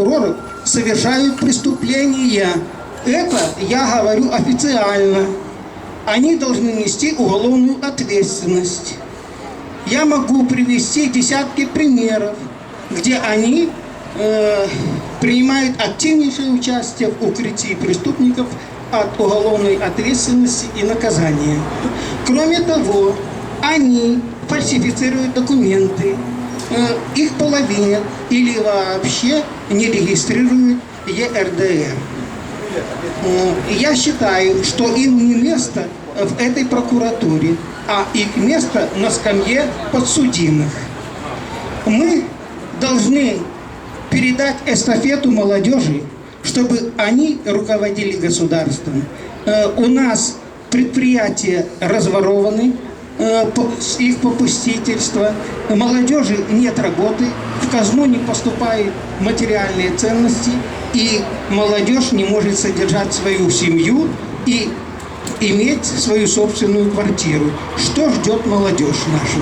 прокуроров совершают преступления. Это я говорю официально. Они должны нести уголовную ответственность. Я могу привести десятки примеров, где они э, принимают активнейшее участие в укрытии преступников от уголовной ответственности и наказания. Кроме того, они фальсифицируют документы, их половинят или вообще не регистрируют ЕРДР. Э, Я считаю, что им не место в этой прокуратуре, а их место на скамье подсудимых. Мы должны передать эстафету молодежи, чтобы они руководили государством. Э, У нас предприятия разворованы, э, их попустительства. Молодежи нет работы, в казну не поступают материальные ценности, и молодежь не может содержать свою семью и иметь свою собственную квартиру. Что ждет молодежь нашу?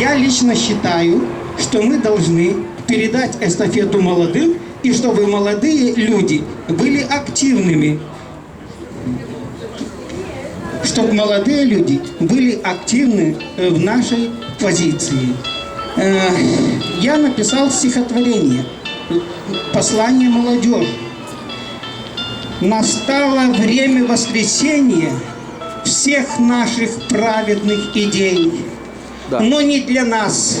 Я лично считаю, что мы должны передать эстафету молодым, и чтобы молодые люди были активными. Чтобы молодые люди были активны э, в нашей позиции. Э, Я написал стихотворение «Послание молодежи». Настало время воскресения всех наших праведных идей. Да. Но не для нас,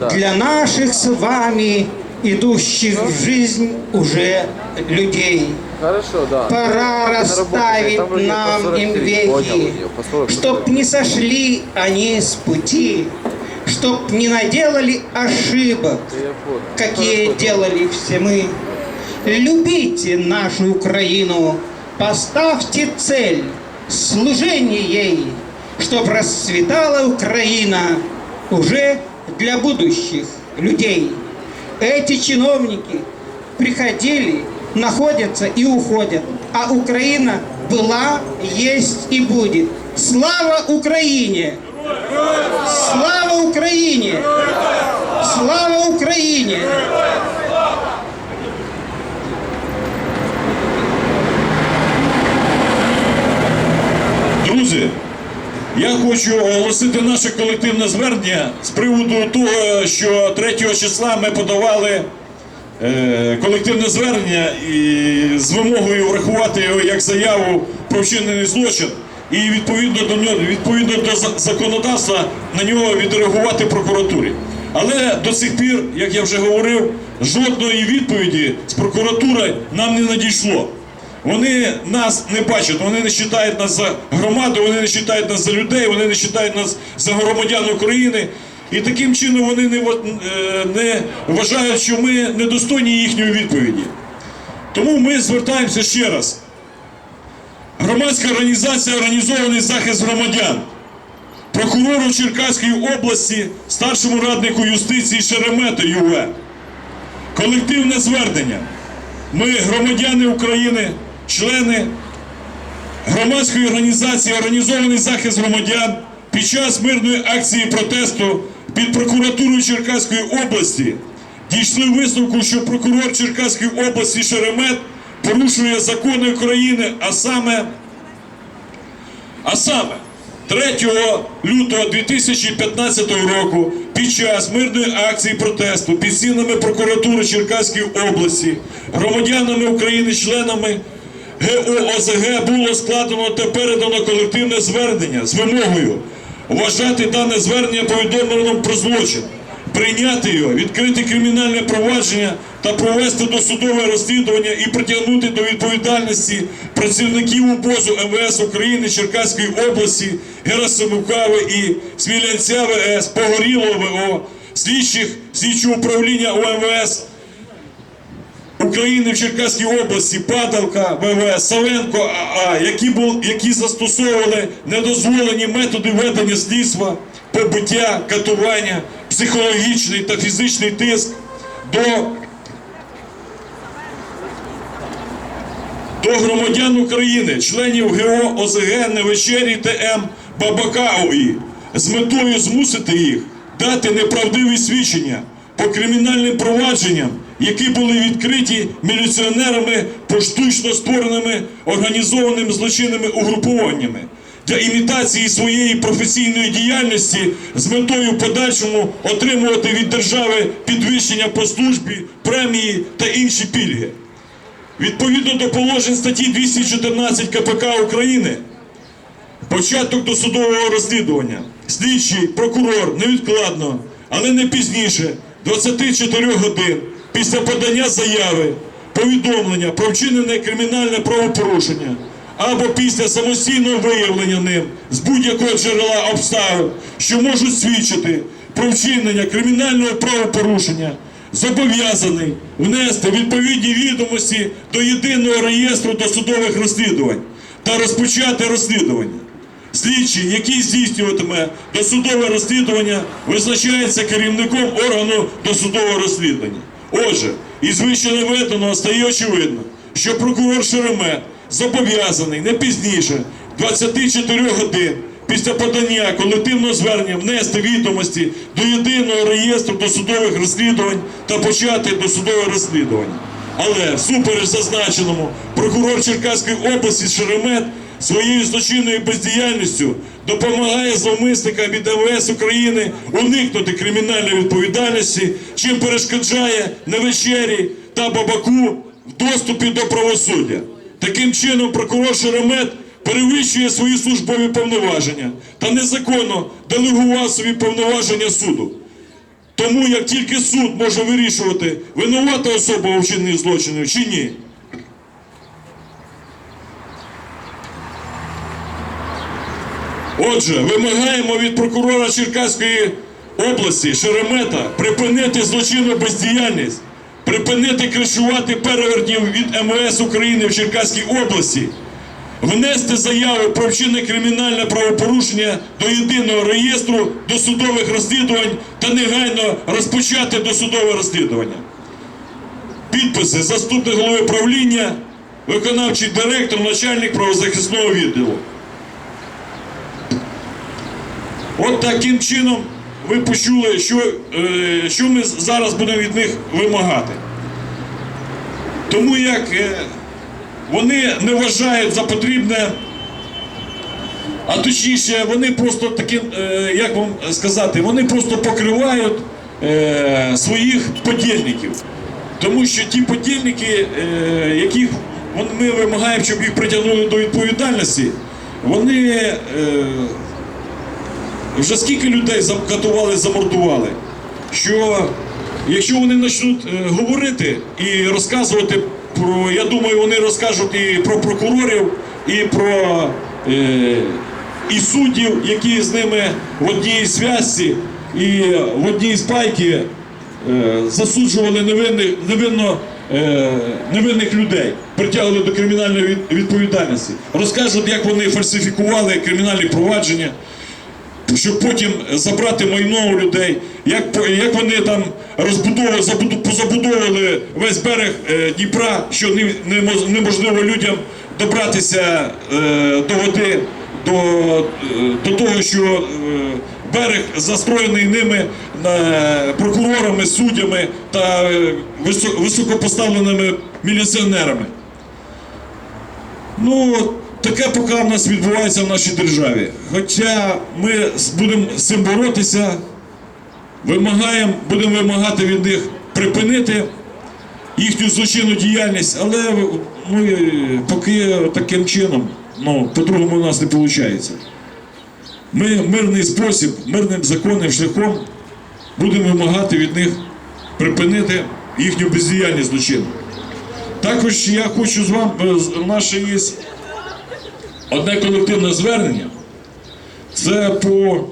Да. для наших с вами, идущих в жизнь уже людей. Хорошо, да. Пора расставить нам 43. им веки, Илья, по 40. чтоб не сошли они с пути, чтоб не наделали ошибок, какие Хорошо, делали все мы. Любите нашу Украину, поставьте цель служение ей, чтоб расцветала Украина уже для будущих людей. Эти чиновники приходили, находятся и уходят, а Украина была, есть и будет. Слава Украине! Слава Украине! Слава Украине! Друзі, я хочу оголосити наше колективне звернення з приводу того, що 3 числа ми подавали е, колективне звернення і з вимогою врахувати його як заяву про вчинений злочин і відповідно до нього, відповідно до законодавства на нього відреагувати прокуратурі. Але до цих пір, як я вже говорив, жодної відповіді з прокуратури нам не надійшло. Вони нас не бачать, вони не вважають нас за громаду, вони не вважають нас за людей, вони не вважають нас за громадян України. І таким чином вони не, е, не вважають, що ми недостойні їхньої відповіді. Тому ми звертаємося ще раз. Громадська організація Організований захист громадян, прокурору Черкаської області, старшому раднику юстиції Шеремету ЮВ. Колективне звернення. Ми, громадяни України, члени громадської організації Організований захист громадян під час мирної акції протесту під прокуратурою Черкаської області дійшли висновку, що прокурор Черкаської області Шеремет порушує закони України, а саме а саме 3 лютого 2015 року під час мирної акції протесту під стінами прокуратури Черкаської області громадянами України, членами ГООЗГ було складено та передано колективне звернення з вимогою вважати дане звернення повідомленим про злочин, прийняти його, відкрити кримінальне провадження та провести досудове розслідування і притягнути до відповідальності працівників УБОЗу МВС України Черкаської області, Герасимовка і Смілянця ВС, Погорілого ВО, слідчих слідчого управління ОМВС України в Черкаській області, Падалка, ВВС, Савенко АА, які, бул, які застосовували недозволені методи ведення слідства, побиття, катування, психологічний та фізичний тиск до, до громадян України, членів ГО ОЗГ Невечері ТМ Бабакауї з метою змусити їх дати неправдиві свідчення по кримінальним провадженням які були відкриті міліціонерами по штучно створеними організованими злочинними угрупуваннями для імітації своєї професійної діяльності з метою подальшому отримувати від держави підвищення по службі, премії та інші пільги. Відповідно до положень статті 214 КПК України, початок досудового розслідування, слідчий, прокурор невідкладно, але не пізніше 24 годин після подання заяви, повідомлення про вчинене кримінальне правопорушення або після самостійного виявлення ним з будь-якого джерела обставин, що можуть свідчити про вчинення кримінального правопорушення, зобов'язаний внести відповідні відомості до єдиного реєстру досудових розслідувань та розпочати розслідування. Слідчий, який здійснюватиме досудове розслідування, визначається керівником органу досудового розслідування. Отже, із вище наведеного стає очевидно, що прокурор Шеремет зобов'язаний не пізніше 24 годин після подання колективного звернення внести відомості до єдиного реєстру досудових розслідувань та почати досудове розслідування. Але всупереч зазначеному прокурор Черкаської області Шеремет своєю злочинною бездіяльністю допомагає зловмисникам від МВС України уникнути кримінальної відповідальності, чим перешкоджає невечері та бабаку в доступі до правосуддя. Таким чином, прокурор Шеремет перевищує свої службові повноваження та незаконно делегував свої повноваження суду. Тому як тільки суд може вирішувати, винувата особа у вчиненні злочину чи ні. Отже, вимагаємо від прокурора Черкаської області Шеремета припинити злочинну бездіяльність, припинити кришувати перевертнів від МВС України в Черкаській області, внести заяву про вчинне кримінальне правопорушення до єдиного реєстру досудових розслідувань та негайно розпочати досудове розслідування. Підписи заступник голови правління, виконавчий директор, начальник правозахисного відділу. От таким чином ви почули, що, е, що ми зараз будемо від них вимагати. Тому як е, вони не вважають за потрібне, а точніше, вони просто таким, е, як вам сказати, вони просто покривають своїх подільників. Тому що ті подільники, яких ми вимагаємо, щоб їх притягнули до відповідальності, вони. Е, вже скільки людей закатували, замордували, що якщо вони почнуть е, говорити і розказувати про, я думаю, вони розкажуть і про прокурорів, і про е, і суддів, які з ними в одній зв'язці і в одній спайці е, засуджували невинних, невинно, невинних людей, притягли до кримінальної відповідальності. Розкажуть, як вони фальсифікували кримінальні провадження щоб потім забрати майно у людей, як, як вони там розбудовували, позабудовували весь берег е, Дніпра, що неможливо людям добратися е, до води, до, е, до того, що берег застроєний ними прокурорами, суддями та високопоставленими міліціонерами. Ну, таке поки в нас відбувається в нашій державі. Хоча ми будемо з цим боротися, вимагаємо, будемо вимагати від них припинити їхню злочинну діяльність, але ну, поки таким чином, ну, по-другому у нас не виходить. Ми мирний спосіб, мирним законним шляхом будемо вимагати від них припинити їхню бездіяльність злочинну. Також я хочу з вами, з- наше є одне колективне звернення. Це по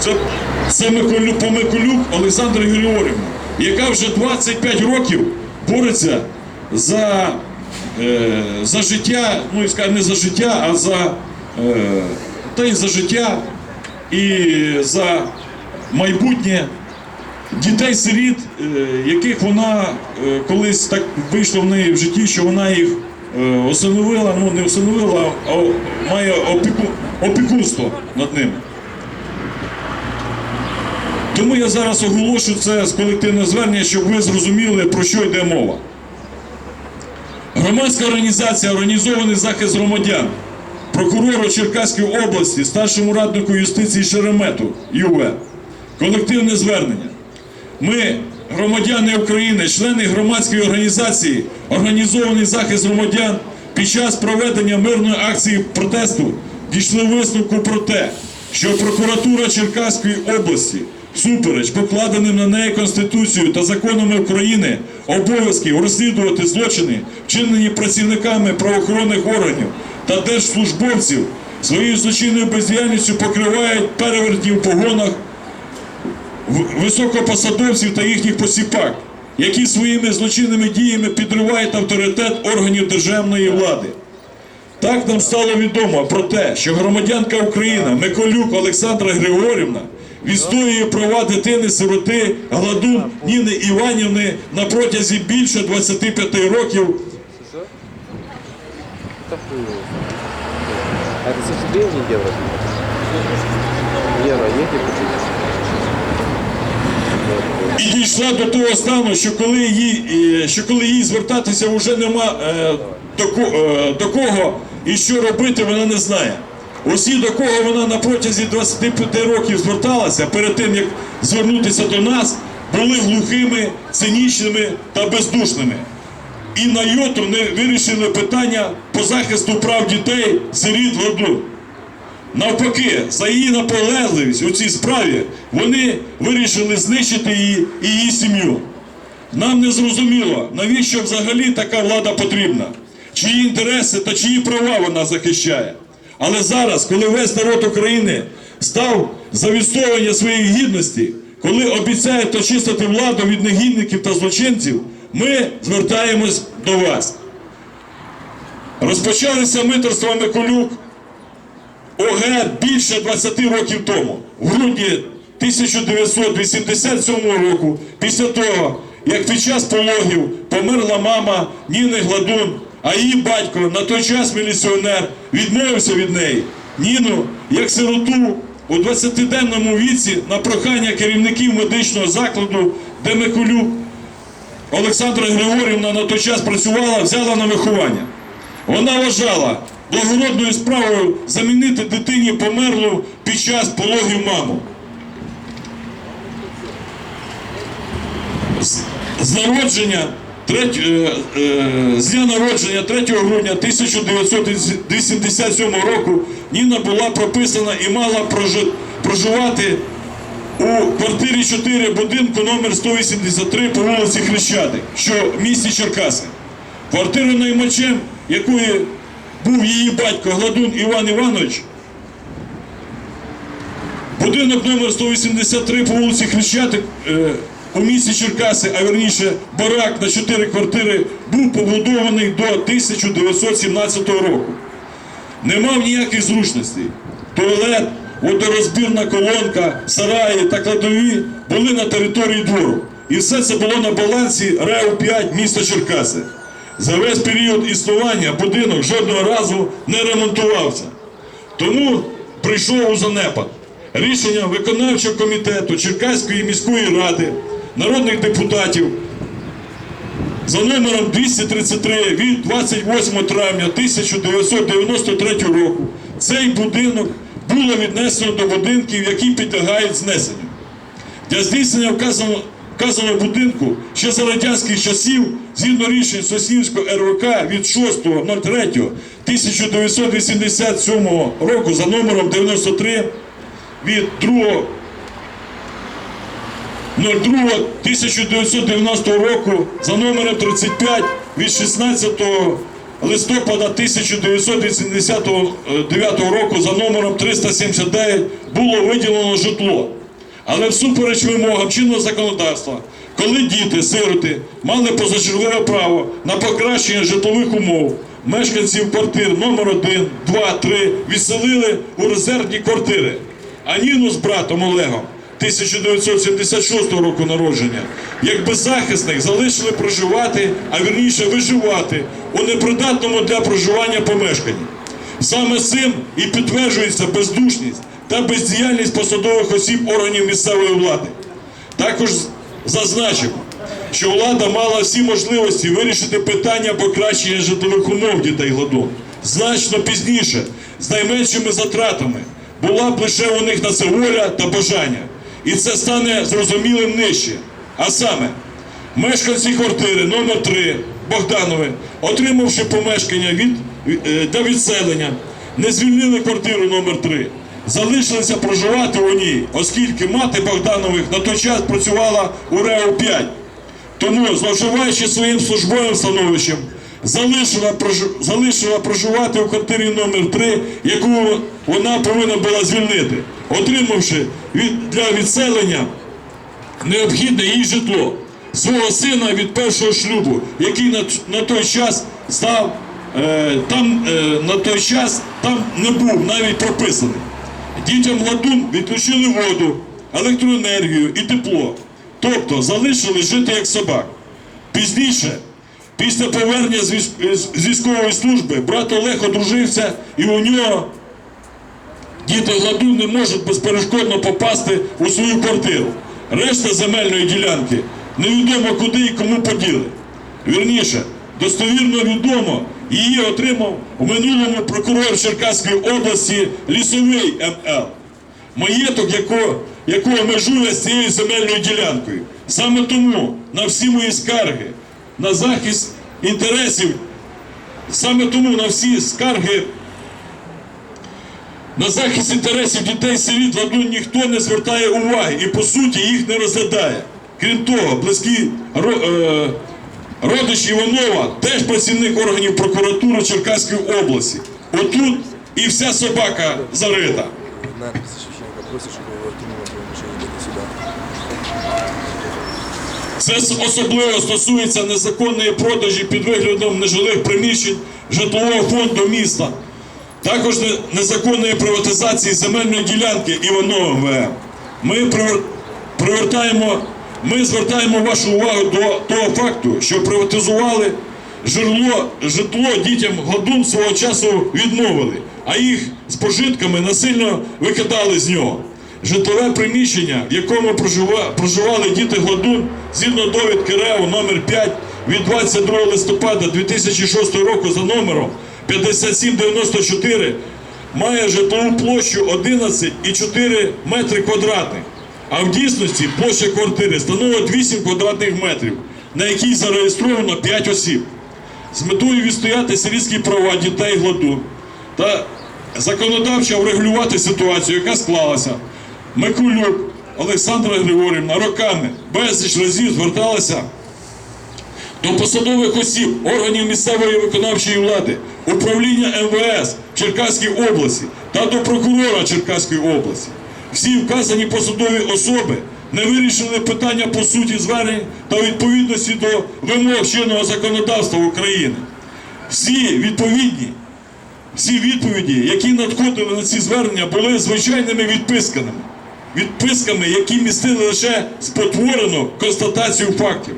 це, це Миколю, по Миколюк Олександра Григорівна, яка вже 25 років бореться за, е, за життя, ну і скажімо, не за життя, а за, е, та й за життя і за майбутнє дітей-сиріт, е, яких вона е, колись так вийшло в неї в житті, що вона їх е, осиновила, ну не осиновила, а має опіку, опікунство над ними. Тому я зараз оголошу це з колективного звернення, щоб ви зрозуміли, про що йде мова. Громадська організація Організований захист громадян, прокурору Черкаської області, старшому раднику юстиції Шеремету ЮВ. Колективне звернення. Ми, громадяни України, члени громадської організації, організований захист громадян, під час проведення мирної акції протесту дійшли висновку про те, що прокуратура Черкаської області, всупереч покладеним на неї Конституцією та законами України обов'язків розслідувати злочини, вчинені працівниками правоохоронних органів та держслужбовців, своєю злочинною бездіяльністю покривають перевертні в погонах високопосадовців та їхніх посіпак, які своїми злочинними діями підривають авторитет органів державної влади. Так нам стало відомо про те, що громадянка України Миколюк Олександра Григорівна відстоює права дитини-сироти Гладун Ніни Іванівни на протязі більше 25 років. А кстати, гривен или евро? Евро есть і дійшла до того стану, що коли їй, е, що коли їй звертатися вже нема е, до, е, до кого і що робити, вона не знає. Усі, до кого вона на протязі 25 років зверталася перед тим, як звернутися до нас, були глухими, цинічними та бездушними. І на йоту не вирішили питання по захисту прав дітей, сиріт, гладу. Навпаки, за її наполегливість у цій справі вони вирішили знищити її і її сім'ю. Нам не зрозуміло, навіщо взагалі така влада потрібна, чиї інтереси та чиї права вона захищає. Але зараз, коли весь народ України став за відстоювання своєї гідності, коли обіцяють очистити владу від негідників та злочинців, ми звертаємось до вас. Розпочалися митерства Миколюк ОГ більше 20 років тому, в грудні 1987 року, після того, як під час пологів померла мама Ніни Гладун, а її батько, на той час міліціонер, відмовився від неї. Ніну, як сироту, у 20-денному віці на прохання керівників медичного закладу, де Миколюк Олександра Григорівна на той час працювала, взяла на виховання. Вона вважала благородною справою замінити дитині померлу під час пологів маму. З, народження треть- е, е, з дня народження 3 грудня 1987 року Ніна була прописана і мала проживати у квартирі 4 будинку номер 183 по вулиці Хрещатик, що в місті Черкаси. Квартиру наймачем, якої був її батько Гладун Іван Іванович, будинок номер 183 по вулиці Хрещатик е, у місті Черкаси, а верніше барак на 4 квартири, був побудований до 1917 року. Не мав ніяких зручностей. Туалет, водорозбірна колонка, сараї та кладові були на території двору. І все це було на балансі РЕУ 5 міста Черкаси. За весь період існування будинок жодного разу не ремонтувався. Тому прийшов у занепад. Рішення виконавчого комітету Черкаської міської ради, народних депутатів за номером 233 від 28 травня 1993 року цей будинок було віднесено до будинків, які підлягають знесенню. Для здійснення вказаного, будинку ще за радянських часів, згідно рішень Соснівського РВК від 6.03.1987 року за номером 93 від 2 02.1990 року за номером 35 від 16 листопада 1989 року за номером 379 було виділено житло. Але всупереч вимогам чинного законодавства, коли діти, сироти мали позачергове право на покращення житлових умов, мешканців квартир номер 1, 2, 3 відселили у резервні квартири. А Ніну з братом Олегом 1976 року народження, як беззахисних залишили проживати, а вірніше виживати у непридатному для проживання помешканні. Саме цим і підтверджується бездушність та бездіяльність посадових осіб органів місцевої влади. Також зазначимо, що влада мала всі можливості вирішити питання покращення житлових умов дітей гладу значно пізніше, з найменшими затратами. Була б лише у них на це воля та бажання. І це стане зрозумілим нижче. А саме, мешканці квартири номер 3 Богданови, отримавши помешкання від, е, для відселення, не звільнили квартиру номер 3 залишилися проживати у ній, оскільки мати Богданових на той час працювала у РЕО 5. Тому, зловживаючи своїм службовим становищем, залишила, залишила проживати у квартирі номер 3 яку вона повинна була звільнити, отримавши від, для відселення необхідне їй житло свого сина від першого шлюбу, який на, на той час став е, там е, на той час там не був навіть прописаний. Дітям ладун відключили воду, електроенергію і тепло, тобто залишили жити як собак. Пізніше, після повернення з військової служби, брат Олег одружився і у нього Діти гладу не можуть безперешкодно попасти у свою квартиру. Решта земельної ділянки невідомо куди і кому поділи. Вірніше, достовірно відомо, її отримав у минулому прокурор Черкаської області Лісовий МЛ. Маєток, якого, якого межує з цією земельною ділянкою. Саме тому на всі мої скарги на захист інтересів, саме тому на всі скарги на захист інтересів дітей сиріт ладунь ніхто не звертає уваги і по суті їх не розглядає. Крім того, близькі е, родич Іванова теж працівник органів прокуратури Черкаської області. Отут і вся собака зарита. Це особливо стосується незаконної продажі під виглядом нежилих приміщень житлового фонду міста. Також незаконної приватизації земельної ділянки Іванова ВМ. Ми привертаємо, ми звертаємо вашу увагу до того факту, що приватизували житло, житло дітям гладун свого часу відмовили, а їх з пожитками насильно викидали з нього. Житлове приміщення, в якому проживали діти Гладун, згідно довідки РЕО номер 5 від 22 листопада 2006 року за номером 5794, має житлову площу 11,4 метри квадратних. А в дійсності площа квартири становить 8 квадратних метрів, на якій зареєстровано 5 осіб. З метою відстояти сирійські права дітей гладу та законодавчо врегулювати ситуацію, яка склалася. Микулюк Олександра Григорівна роками безліч разів зверталася до посадових осіб органів місцевої виконавчої влади, управління МВС в Черкаській області та до прокурора Черкаської області. Всі вказані посадові особи не вирішили питання по суті звернень та відповідності до вимог чинного законодавства України. Всі відповідні всі відповіді, які надходили на ці звернення, були звичайними відписками. Відписками, які містили лише спотворену констатацію фактів.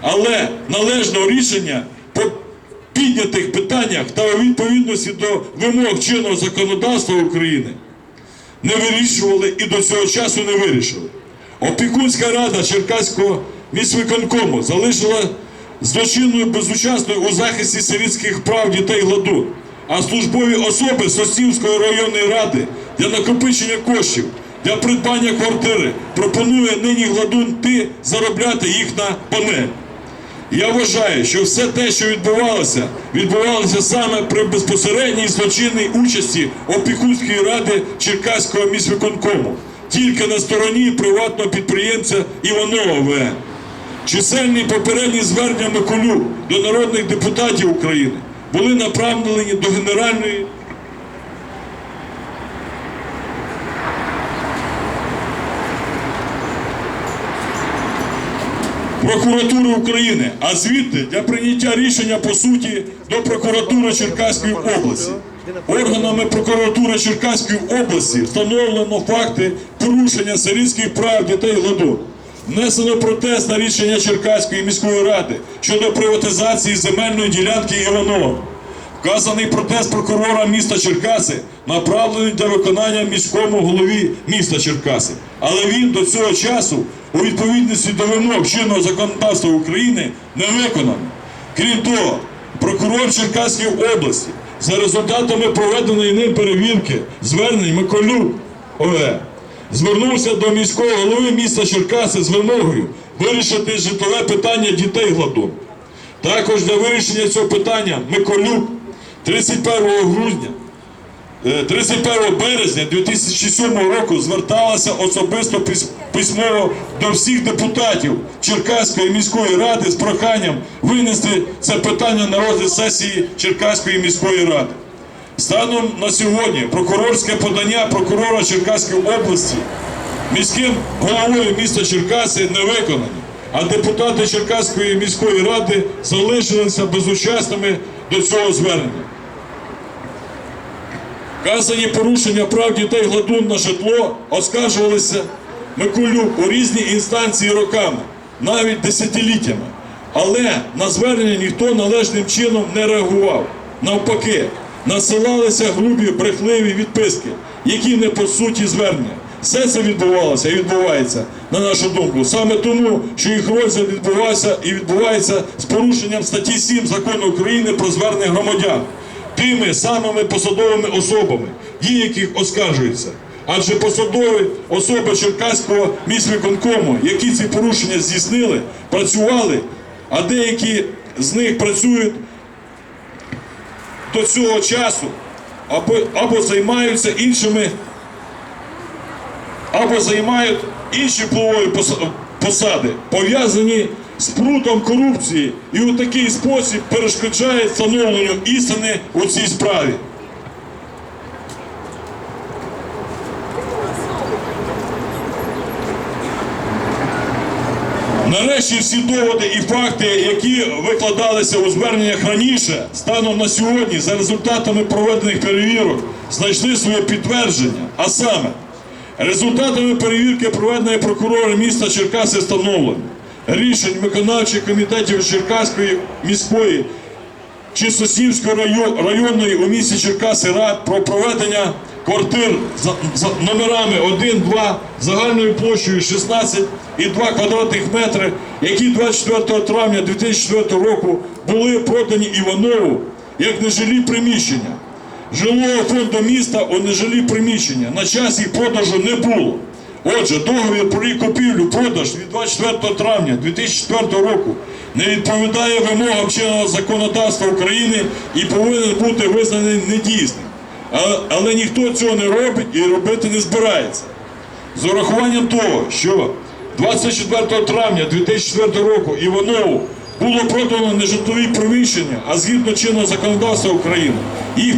Але належного рішення по піднятих питаннях та у відповідності до вимог чинного законодавства України не вирішували і до цього часу не вирішили. Опікунська рада Черкаського міськвиконкому залишила злочинною безучасною у захисті сирітських прав дітей гладу, а службові особи Соснівської районної ради для накопичення коштів для придбання квартири пропонує нині гладун ти заробляти їх на панель. Я вважаю, що все те, що відбувалося, відбувалося саме при безпосередній злочинній участі опікунської ради Черкаського міськвиконкому, тільки на стороні приватного підприємця Іванова ВН. Чисельні попередні звернення Миколюк до народних депутатів України були направлені до Генеральної прокуратури України, а звідти для прийняття рішення по суті до прокуратури Черкаської області. Органами прокуратури Черкаської області встановлено факти порушення сирійських прав дітей гладу. Внесено протест на рішення Черкаської міської ради щодо приватизації земельної ділянки Іванова. Вказаний протест прокурора міста Черкаси направлений для виконання міському голові міста Черкаси. Але він до цього часу у відповідності до вимог чинного законодавства України не виконаний. Крім того, прокурор Черкаської області за результатами проведеної ним перевірки звернень Миколюк ОВ звернувся до міського голови міста Черкаси з вимогою вирішити житлове питання дітей гладу. Також для вирішення цього питання Миколюк 31 грудня, 31 березня 2007 року зверталася особисто письмово до всіх депутатів Черкаської міської ради з проханням винести це питання на розгляд сесії Черкаської міської ради. Станом на сьогодні прокурорське подання прокурора Черкаської області міським головою міста Черкаси не виконані, а депутати Черкаської міської ради залишилися безучасними до цього звернення. Вказані порушення прав дітей гладун на житло оскаржувалися Миколюк у різні інстанції роками, навіть десятиліттями. Але на звернення ніхто належним чином не реагував. Навпаки, насилалися грубі брехливі відписки, які не по суті звернення. Все це відбувалося і відбувається, на нашу думку, саме тому, що їх розгляд відбувався і відбувається з порушенням статті 7 закону України про звернення громадян тими самими посадовими особами, дії яких оскаржуються. Адже посадові особи Черкаського міськвиконкому, які ці порушення здійснили, працювали, а деякі з них працюють до цього часу або, або займаються іншими, або займають інші впливові посади, пов'язані з прутом корупції і у такий спосіб перешкоджають встановленню істини у цій справі. Нарешті всі доводи і факти, які викладалися у зверненнях раніше, станом на сьогодні, за результатами проведених перевірок, знайшли своє підтвердження. А саме, результатами перевірки, проведеної прокурором міста Черкаси, встановлено рішень виконавчих комітетів Черкаської міської чи Сосівської районної у місті Черкаси рад про проведення квартир за, номерами 1, 2 загальною площею 16,2 квадратних метри, які 24 травня 2004 року були продані Іванову як нежилі приміщення. Жилого фонду міста у нежилі приміщення. На час їх продажу не було. Отже, договір про їх купівлю-продаж від 24 травня 2004 року не відповідає вимогам чинного законодавства України і повинен бути визнаний недійсним. А- Але ніхто цього не робить і робити не збирається. З урахуванням того, що 24 травня 2004 року Іванову було продано нежитлові приміщення, а згідно чинного законодавства України, їх